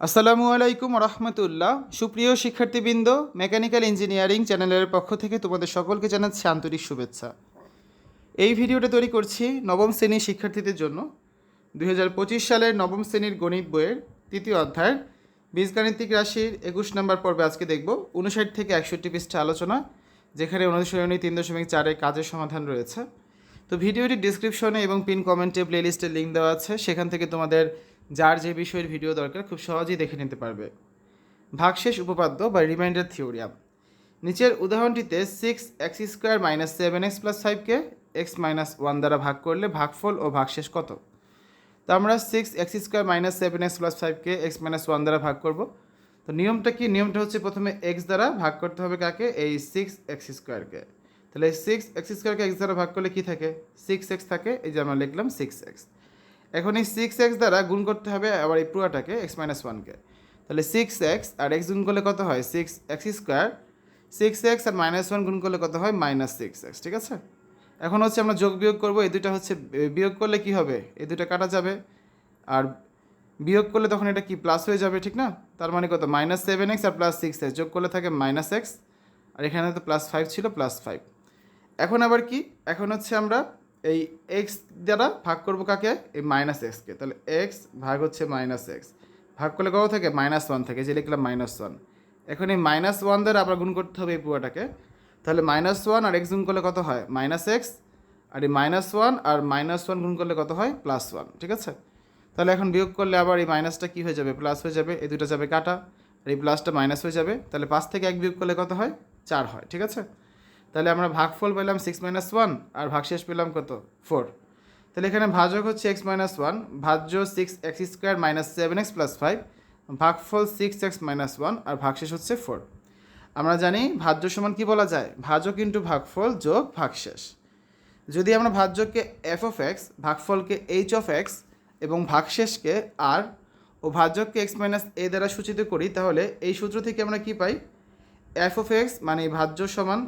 আসসালামু আলাইকুম রহমতুল্লাহ সুপ্রিয় শিক্ষার্থীবৃন্দ, মেকানিক্যাল ইঞ্জিনিয়ারিং চ্যানেলের পক্ষ থেকে তোমাদের সকলকে জানাচ্ছি আন্তরিক শুভেচ্ছা। এই ভিডিওটা তৈরি করছি নবম শ্রেণির শিক্ষার্থীদের জন্য। দুই হাজার পঁচিশ সালের নবম শ্রেণির গণিত বইয়ের তৃতীয় অধ্যায়ের বীজগাণিতিক রাশির একুশ নম্বর পর্বে আজকে দেখব উনষাট থেকে একষট্টি পৃষ্ঠা আলোচনা, যেখানে অনুসরণী তিন দশমিক চারের কাজের সমাধান রয়েছে। তো ভিডিওটি ডিসক্রিপশনে এবং পিন কমেন্টে প্লেলিস্টের লিঙ্ক দেওয়া আছে, সেখান থেকে তোমাদের যার যে বিষয়ের ভিডিও দরকার খুব সহজেই দেখে নিতে পারবে। ভাগশেষ উপপাদ্য বা রিমাইন্ডার থিওরিয়াম। নিচের উদাহরণটিতে six x square minus seven x plus ফাইভকে x minus one দ্বারা ভাগ করলে ভাগফল ও ভাগশেষ কত? তো আমরা six x square minus seven x plus ফাইভকে x minus one দ্বারা ভাগ করব। তো নিয়মটা কি? নিয়মটা হচ্ছে প্রথমে এক্স দ্বারা ভাগ করতে হবে কাকে? এই সিক্স এক্স স্কোয়ারকে তাহলে সিক্স এক্স স্কোয়ারকে এক্স দ্বারা ভাগ করলে কী থাকে? সিক্স এক্স থাকে, এই যে আমরা লিখলাম সিক্স এক্স এখন এই সিক্স এক্স দ্বারা গুণ করতে হবে আবার এই পুরাটাকে এক্স মাইনাস ওয়ানকে তাহলে সিক্স এক্স আর এক্স গুণ করলে কত হয়? Six x square six x আর মাইনাস ওয়ান গুণ করলে কত হয়? মাইনাস সিক্স এক্স ঠিক আছে? এখন হচ্ছে আমরা যোগ বিয়োগ করব, এই দুটা হচ্ছে বিয়োগ করলে কি হবে? এই দুটা কাটা যাবে। আর বিয়োগ করলে তখন এটা কি প্লাস হয়ে যাবে, ঠিক না? তার মানে কত? মাইনাস সেভেন এক্স আর প্লাস সিক্স এক্স যোগ করলে থাকে মাইনাস এক্স আর এখানে তো প্লাস ফাইভ ছিল প্লাস ফাইভ এখন আবার কি? এখন হচ্ছে আমরা এই এক্স দ্বারা ভাগ করব কাকে? এই মাইনাস এক্সকে তাহলে এক্স ভাগ হচ্ছে মাইনাস এক্স ভাগ করলে কত থাকে? মাইনাস ওয়ান থাকে। যে লিখলাম মাইনাস ওয়ান এখন এই মাইনাস ওয়ান দ্বারা আবার গুণ করতে হবে এই পুরোটাকে। তাহলে মাইনাস ওয়ান আর এক্স গুণ করলে কত হয়? মাইনাস এক্স আর এই মাইনাস ওয়ান আর মাইনাস ওয়ান গুণ করলে কত হয়? প্লাস ওয়ান ঠিক আছে? তাহলে এখন বিয়োগ করলে আবার এই মাইনাসটা কী হয়ে যাবে? প্লাস হয়ে যাবে। এই দুটো যাবে কাটা। আর এই প্লাসটা মাইনাস হয়ে যাবে। তাহলে পাঁচ থেকে এক বিয়োগ করলে কত হয়? চার হয়। ঠিক আছে? তাহলে আমরা ভাগফল পেলাম সিক্স মাইনাস ওয়ান আর ভাগশেষ পেলাম কত? ফোর তাহলে এখানে ভাজক হচ্ছে x minus one ভাজ্য six x square minus seven x plus five ভাগফল সিক্স এক্স মাইনাস ওয়ান আর ভাগশেষ হচ্ছে ফোর আমরা জানি ভাজ্য সমান কি বলা যায়? ভাজক ইন্টু ভাগফল যোগ ভাগশেষ। যদি আমরা ভাজ্যকে এফ অফ এক্স ভাগফলকে এইচ অফ এক্স এবং ভাগশেষকে আর ও ভাজ্যককে এক্স মাইনাস এ দ্বারা সূচিত করি, তাহলে এই সূত্র থেকে আমরা কি পাই? এফ অফ এক্স মানে ভাজ্য সমান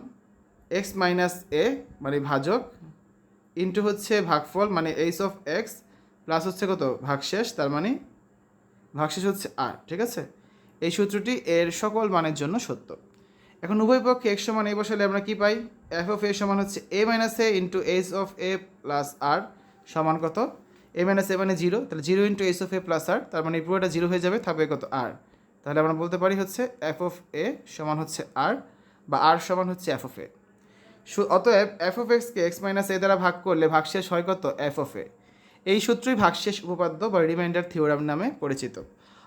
এক্স মাইনাস এ মানে ভাজক ইন্টু হচ্ছে ভাগফল মানে এইচ অফ এক্স প্লাস হচ্ছে কত? ভাগশেষ, তার মানে ভাগশেষ হচ্ছে আর ঠিক আছে? এই সূত্রটি এর সকল মানের জন্য সত্য। এখন উভয় পক্ষে এক্স সমান এ বসালে আমরা কি পাই? এফ অফ এ সমান হচ্ছে a minus a into h of a plus r সমান কত? এ মাইনাস এ মানে জিরো তাহলে zero into h of a plus r তার মানে পুরোটা জিরো হয়ে যাবে, থাকবে কত? আর তাহলে আমরা বলতে পারি হচ্ছে এফ অফ এ সমান হচ্ছে আর বা আর সমান হচ্ছে এফ অফ এ অতএব এফ অফ এক্সকে এক্স মাইনাস এ দ্বারা ভাগ করলে ভাগশেষ হয় কত? এফ অফ এ এই সূত্রই ভাগশেষ উপপাদ্য বা রিমাইন্ডার থিওরাম নামে পরিচিত।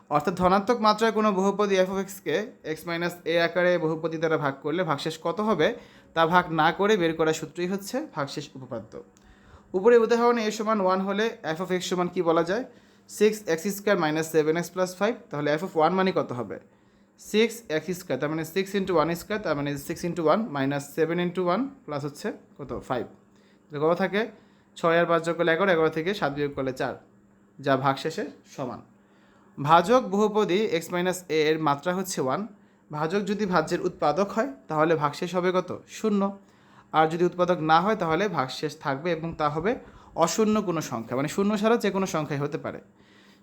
অর্থাৎ ধনাত্মক মাত্রায় কোনো বহুপদী এফ অফ এক্সকে এক্স মাইনাস এ আকারে বহুপদী দ্বারা ভাগ করলে ভাগশেষ কত হবে? তা ভাগ না করে বের করা সূত্রই হচ্ছে ভাগশেষ উপপাদ্য। উপরে উদাহরণে এ সমান ওয়ান হলে এফ অফ এক্স সমান কী বলা যায়? Six x square minus seven x plus five তাহলে এফ অফ ওয়ান মানে কত হবে? সিক্স এক্স স্কোয়ার তার মানে সিক্স ইন্টু ওয়ান স্কোয়ার তার মানে six into one minus seven into one plus হচ্ছে কত? ফাইভ কত থাকে? ছয় আর পাঁচ যোগ করলে এগারো এগারো থেকে সাত বিয়োগ করলে চার, যা ভাগশেষে সমান। ভাজক বহুপদী এক্স মাইনাস এ এর মাত্রা হচ্ছে ওয়ান ভাজক যদি ভাজ্যের উৎপাদক হয়, তাহলে ভাগশেষ হবে কত? শূন্য। আর যদি উৎপাদক না হয়, তাহলে ভাগশেষ থাকবে এবং তা হবে অশূন্য কোনো সংখ্যা। মানে শূন্য ছাড়া যে কোনো সংখ্যাই হতে পারে।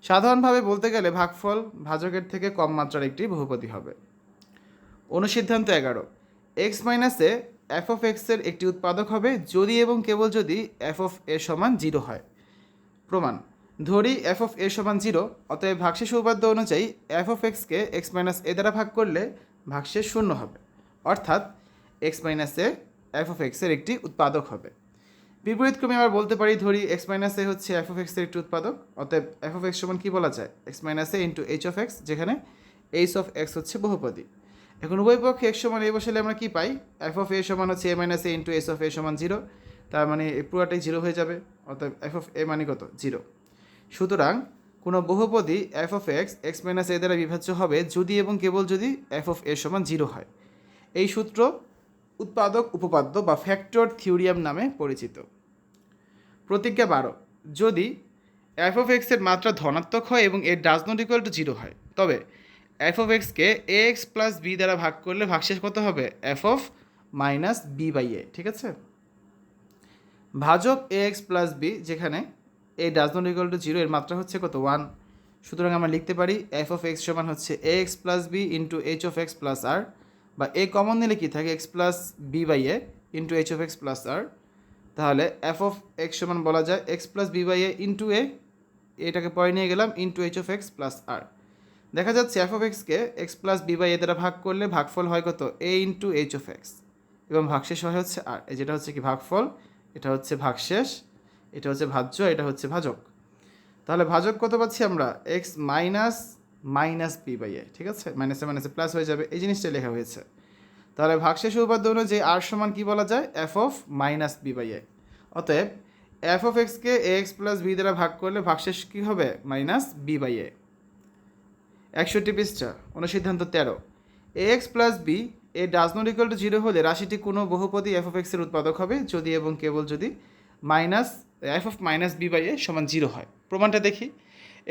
সাধারণভাবে বলতে গেলে ভাগফল ভাজকের থেকে কম মাত্রার একটি বহুপদী হবে। অনুসিদ্ধান্ত এগারো। এক্স মাইনাসে এফ অফ এক্সের একটি উৎপাদক হবে যদি এবং কেবল যদি এফ অফ এ সমান জিরো হয়। প্রমাণ, ধরি এফ অফ এ সমান জিরো অতএব ভাগশেষ উপপাদ্য অনুযায়ী এফ অফ এক্সকে এক্স মাইনাস এ দ্বারা ভাগ করলে ভাগশেষ শূন্য হবে। অর্থাৎ x minus a f of এক্সের একটি উৎপাদক হবে। বিপরীতক্রমে আমরা বলতে পারি, ধরি এক্স মাইনাস এ হচ্ছে এফ অফ এক্সের একটি উৎপাদক। অতএব এফ অফ এক্স সমান কী বলা যায়? X minus a into h of x যেখানে এইচ অফ এক্স হচ্ছে বহুপদী। এখন উভয় পক্ষে এক্স সমান এ বসালে আমরা কি পাই? এফ অফ এ সমান হচ্ছে a minus a into s of a সমান জিরো তার মানে পুরোটাই জিরো হয়ে যাবে। অতএব এফ অফ এ মানে কত? জিরো সুতরাং কোনো বহুপদী f of x x minus a দ্বারা বিভাজ্য হবে যদি এবং কেবল যদি এফ অফ এ সমান জিরো হয়। এই সূত্র উৎপাদক, উপপাদ্য বা ফ্যাক্টর থিওরিয়াম নামে পরিচিত। প্রতিজ্ঞা বারো। যদি এফ অফ এক্সের মাত্রা ধনাত্মক হয় এবং এর does not equal to zero হয়, তবে এফ অফ এক্সকে এ এক্স প্লাস বি দ্বারা ভাগ করলে ভাগশেষ কত হবে? F of minus b by a ঠিক আছে? ভাজক এ এক্স প্লাস বি যেখানে a does not equal to zero এর মাত্রা হচ্ছে কত? ওয়ান সুতরাং আমরা লিখতে পারি এফ অফ এক্স সমান হচ্ছে a x plus b into h of x plus r বা এ কমন নিলে কি থাকে? X plus b by a into h of x plus r তাহলে এফ অফ এক্স সমান বলা যায় x plus b by a into a এটাকে পরে নিয়ে গেলাম into h of x plus r দেখা যাচ্ছে এফ অফ এক্সকে x plus b by a দ্বারা ভাগ করলে ভাগফল হয় কত? A into h of x এবং ভাগশেষ হয় হচ্ছে আর যেটা হচ্ছে কি ভাগফল? এটা হচ্ছে ভাগশেষ। এটা হচ্ছে ভাজ্য, এটা হচ্ছে ভাজক। তাহলে ভাজক কত পাচ্ছি আমরা? X minus minus b by a ঠিক আছে? মাইনাসে মাইনাসে প্লাস হয়ে যাবে। এই জিনিসটা লেখা হয়েছে। তাহলে ভাগশেষ উপাদ্য অনুযায়ী আর সমান কি বলা যায়? F of minus b by a অতএব এফ অফ এক্সকে এ এক্স প্লাস বি দ্বারা ভাগ করলে ভাগশেষ কী হবে? মাইনাস বি বাই এ একষট্টি পৃষ্ঠা, অনুসিদ্ধান্ত তেরো। A x plus b a does not equal to zero হলে রাশিটি কোনো বহুপদী এফ অফ এক্সের উৎপাদক হবে, যদি এবং কেবল যদি minus f of minus b by a সমান জিরো হয়। প্রমাণটা দেখি।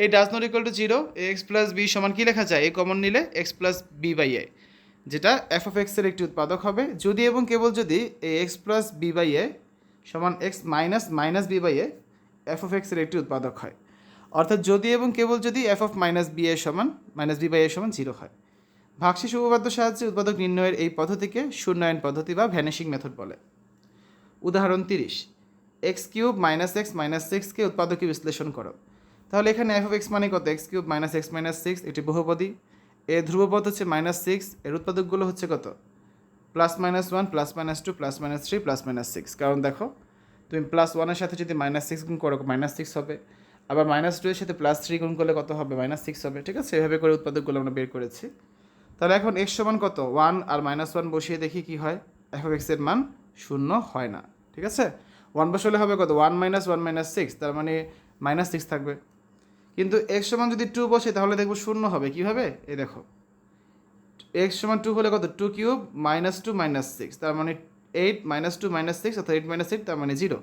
এই does not equal to zero a x plus b সমান কী লেখা যায়? এ কমন নিলে x plus b by a যেটা এফ অফ এক্সের একটি উৎপাদক হবে। যদি এবং কেবল যদি a x plus b by a সমান x minus minus b by a f of এক্সের একটি উৎপাদক হয়। অর্থাৎ যদি এবং কেবল যদি এফ অফ মাইনাস বি এর সমান মাইনাস বি বাই এর সমান জিরো হয়। ভাগশেষ উপপাদ্য সাহায্যে উৎপাদক নির্ণয়ের এই পদ্ধতিকে শূন্যায়ন পদ্ধতি বা ভ্যানিশিং মেথড বলে। উদাহরণ তিরিশ x cube minus x minus সিক্সকে উৎপাদকে বিশ্লেষণ করো। তাহলে এখানে এফ অফ এক্স মানে কত? X cube minus x minus six একটি বহুপদী। এর ধ্রুবপদ হচ্ছে মাইনাস সিক্স এর উৎপাদকগুলো হচ্ছে কত? Plus minus one plus minus two plus minus three plus minus six কারণ দেখো, তুমি প্লাস ওয়ানের সাথে যদি মাইনাস সিক্স গুণ করো মাইনাস সিক্স হবে। আবার মাইনাস টু এর সাথে প্লাস থ্রি গুণ করলে কত হবে? মাইনাস সিক্স হবে। ঠিক আছে? এভাবে করে উৎপাদকগুলো আমরা বের করেছি। তাহলে এখন এক্স সমান কত? ওয়ান আর মাইনাস ওয়ান বসিয়ে দেখি কি হয়। এফ এক্সের মান শূন্য হয় না। ঠিক আছে? ওয়ান বসালে হবে কত? One minus one minus six তার মানে মাইনাস সিক্স থাকবে। কিন্তু এক্স সমান যদি টু বসে, তাহলে দেখব শূন্য হবে। কী হবে এই দেখো। এক্স সমান টু হলে কত? Two cube minus two minus six তার মানে eight minus two minus six অর্থাৎ এইট মাইনাস এইট তার মানে জিরো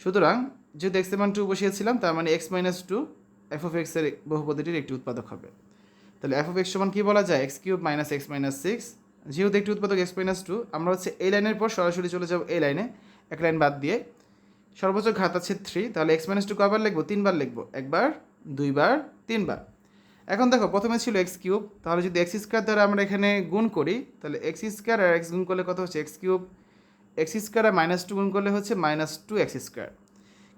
সুতরাং যেহেতু এক্সের মান টু বসিয়েছিলাম, তার মানে x minus two f of এক্সের বহুপদীটির একটি উৎপাদক হবে। তাহলে এফ অফ এক্স সমান কী বলা যায়? X cube minus x minus six যেহেতু একটি উৎপাদক এক্স মাইনাস টু আমরা হচ্ছে এই লাইনের পর সরাসরি চলে যাব এই লাইনে। এক লাইন বাদ দিয়ে। সর্বোচ্চ ঘাত আছে থ্রি তাহলে এক্স মাইনাস টু কবার লিখব? তিনবার লিখব। একবার দুইবার, তিনবার। এখন দেখো, প্রথমে ছিল এক্স কিউব, তাহলে যদি এক্স স্কোয়ার দ্বারা আমরা এখানে গুণ করি, তাহলে এক্স স্কোয়ার আর এক্স গুণ করলে কত হচ্ছে? X cube. এক্স স্কোয়ার আর মাইনাস টু গুণ করলে হচ্ছে মাইনাস টু এক্স স্কোয়ার।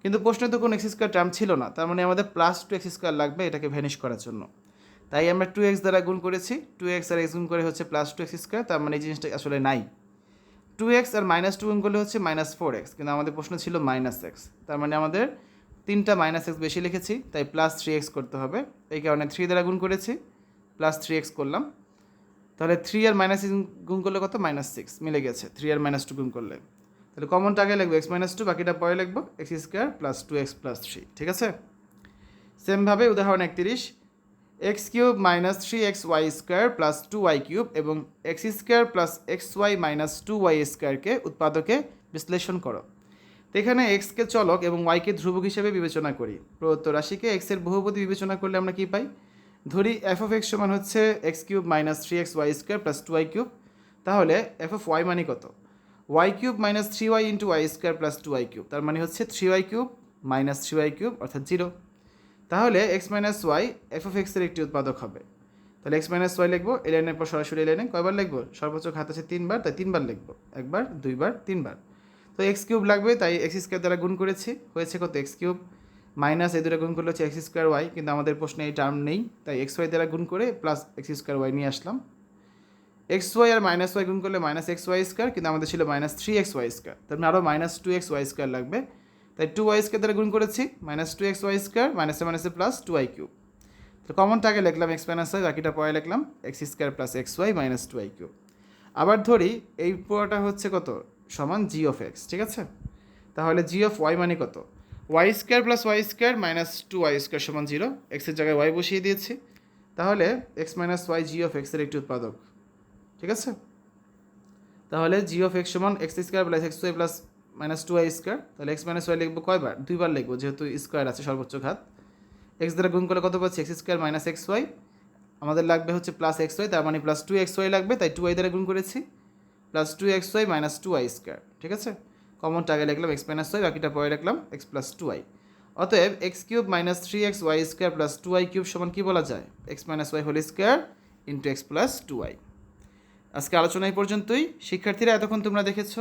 কিন্তু প্রশ্নে তো কোনো এক্স স্কোয়ার টার্ম ছিল না, তার মানে আমাদের প্লাস টু এক্স স্কোয়ার লাগবে এটাকে ভ্যানিশ করার জন্য। তাই আমরা টু এক্স দ্বারা গুণ করেছি টু এক্স আর এক্স গুণ করে হচ্ছে প্লাস টু এক্স স্কোয়ার, তার মানে এই জিনিসটা আসলে নাই। টু এক্স আর মাইনাস টু গুণ করলে হচ্ছে মাইনাস ফোর এক্স কিন্তু আমাদের প্রশ্ন ছিল মাইনাস এক্স তার মানে আমাদের তিনটা মাইনাস এক্স বেশি লিখেছি, তাই প্লাস থ্রি এক্স করতে হবে। এই কারণে থ্রি দ্বারা গুণ করেছি প্লাস থ্রি এক্স করলাম। তাহলে থ্রি আর মাইনাস গুণ করলে কত? মাইনাস সিক্স মিলে গেছে। থ্রি আর মাইনাস টু গুণ করলে। তাহলে কমনটা আগে লিখব এক্স মাইনাস টু বাকিটা পরে লিখব x square plus two x plus three ঠিক আছে? সেমভাবে উদাহরণ একত্রিশ x cube minus three x y square plus two y cube এবং x square plus x y minus two y স্কোয়ারকে উৎপাদকে বিশ্লেষণ করো। তো এখানে এক্সকে চলক এবং ওয়াইকে ধ্রুবক হিসেবে বিবেচনা করি। প্রদত্ত রাশিকে এক্সের বহুপদী বিবেচনা করলে আমরা কী পাই? ধরি এফ অফ এক্স সমান হচ্ছে x cube minus three x y square plus two y cube. তাহলে এফ অফ ওয়াই মানে কত? Y cube minus three y into y square plus two y cube. তার মানে হচ্ছে three y cube minus three y cube অর্থাৎ zero তাহলে x minus y f of এক্সের একটি উৎপাদক হবে। তাহলে এক্স মাইনাস ওয়াই লিখব এই লাইনের পর সরাসরি এই লাইনে কয়বার লিখব? সর্বোচ্চ ঘাত আছে তিনবার, তাই তিনবার লিখব। একবার, দুইবার, তিনবার। তো এক্স কিউব লাগবে, তাই এক্স স্কোয়ার দ্বারা গুণ করেছি। হয়েছে কত? এক্স কিউব মাইনাস এই দুটো গুণ করলে হচ্ছে এক্স স্কোয়ার ওয়াই কিন্তু আমাদের প্রশ্নে এই টার্ম নেই। তাই এক্স ওয়াই দ্বারা গুণ করে প্লাস এক্স স্কোয়ার ওয়াই নিয়ে আসলাম। এক্স ওয়াই আর মাইনাস ওয়াই গুণ করলে মাইনাস এক্স ওয়াই স্কোয়ার কিন্তু আমাদের ছিল minus three x y square তার মানে আরও minus two x y square লাগবে। তাই টু ওয়াই স্কোয়ার দ্বারা গুণ করেছি। Minus two x y square মাইনাসে মাইনাসে প্লাস টু ওয়াই কিউব। তো কমনটাকে লিখলাম এক্স মাইনাস ওয়াই বাকিটা পরে লিখলাম x square plus x y minus two y cube. আবার ধরি, এই পুরোটা হচ্ছে কত? সমান জি অফ এক্স ঠিক আছে? তাহলে জি অফ ওয়াই মানে কত? Y square plus y square minus two y square সমান জিরো এক্সের জায়গায় ওয়াই বসিয়ে দিয়েছি। তাহলে x minus y g of এক্সের একটি উৎপাদক, ঠিক আছে? তাহলে জি অফ এক্স সমান x square plus x y plus minus two y square তাহলে এক্স মাইনাস ওয়াই লিখব কয়বার? দুইবার লিখব, যেহেতু স্কোয়ার আছে, সর্বোচ্চ ঘাত। এক্স দ্বারা গুণ করলে কত পাচ্ছি? X square minus x y আমাদের লাগবে হচ্ছে প্লাস এক্স ওয়াই তার মানে প্লাস টু এক্স ওয়াই লাগবে, তাই টু ওয়াই দ্বারা গুণ করেছি। Plus two x y minus two y square ঠিক আছে? কমনটা আগে লিখলাম এক্স মাইনাস ওয়াই বাকিটা পরে লিখলাম এক্স প্লাস টু ওয়াই অতএব x cube minus three x y square plus two y cube সমান কী বলা যায়? X minus y whole square into x plus two y আজকে আলোচনা এই পর্যন্তই। শিক্ষার্থীরা, এতক্ষণ তোমরা দেখেছ।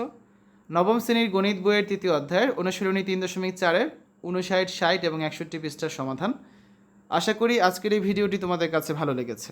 নবম শ্রেণির গণিত বইয়ের তৃতীয় অধ্যায়ের অনুশীলনী তিন দশমিক চারের উনষাট, ষাট এবং একষট্টি পৃষ্ঠার সমাধান। আশা করি আজকের এই ভিডিওটি তোমাদের কাছে ভালো লেগেছে।